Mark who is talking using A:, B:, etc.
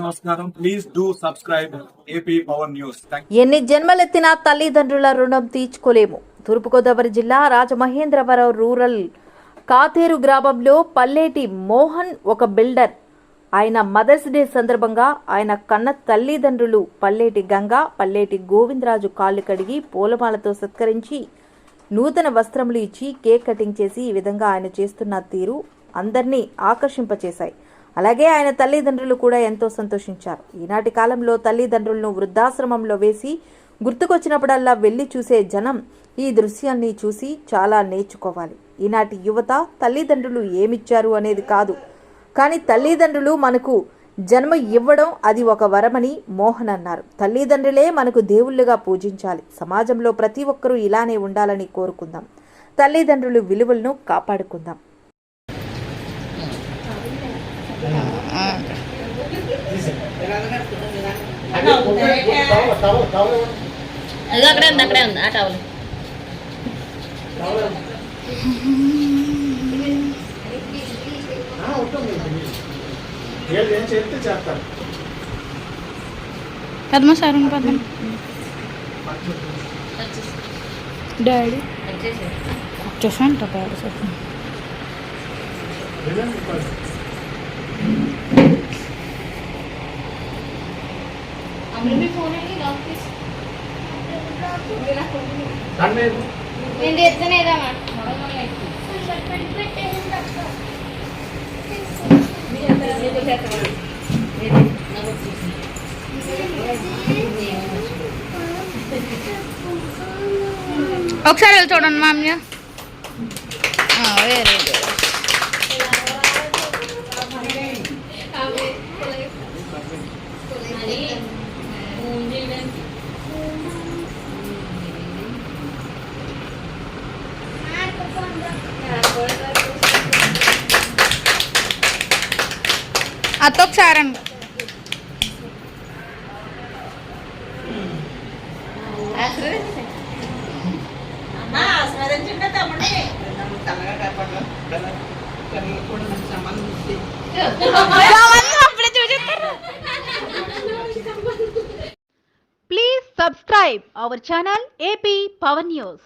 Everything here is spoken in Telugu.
A: నమస్కారం. Please do subscribe AP power news
B: ఎన్ని జన్మలెత్తినా తల్లిదండ్రుల రుణం తీర్చుకోలేము. తూర్పుగోదావరి జిల్లా రాజమహేంద్రవరం రూరల్ కాతేరు గ్రామంలో పల్లేటి మోహన్ ఒక బిల్డర్. ఆయన మదర్స్ డే సందర్భంగా ఆయన కన్న తల్లిదండ్రులు పల్లేటి గంగా పల్లేటి గోవిందరాజు కాళ్ళు కడిగి పూలమాలతో సత్కరించి నూతన వస్త్రములు ఇచ్చి కేక్ కటింగ్ చేసి ఈ విధంగా ఆయన చేస్తున్న తీరు అందరినీ ఆకర్షింపచేశాయి. అలాగే ఆయన తల్లిదండ్రులు కూడా ఎంతో సంతోషించారు. ఈనాటి కాలంలో తల్లిదండ్రులను వృద్ధాశ్రమంలో వేసి గుర్తుకొచ్చినప్పుడల్లా వెళ్ళి చూసే జనం ఈ దృశ్యాన్ని చూసి చాలా నేర్చుకోవాలి. ఈనాటి యువత తల్లిదండ్రులు ఏమిచ్చారు అనేది కాదు. కానీ తల్లిదండ్రులు మనకు జన్మ ఇవ్వడం అది ఒక వరమని మోహన్ అన్నారు. తల్లిదండ్రులే మనకు దేవుళ్ళుగా పూజించాలి. సమాజంలో ప్రతి ఒక్కరూ ఇలానే ఉండాలని కోరుకుందాం. తల్లిదండ్రులు విలువలను కాపాడుకుందాం.
C: అది అక్కడే ఉంది అక్కడే ఉంది. ఆ towel.
D: Padma sir Padma. Daddy. వచ్చేసాను డాడీ సార్
C: నేను ఎత్తనేదామా
D: ఒకసారి వెళ్ళి చూడండి మామయ్య. వేరే. గుడ్ అత్త అండి
E: Please subscribe our channel AP Power News.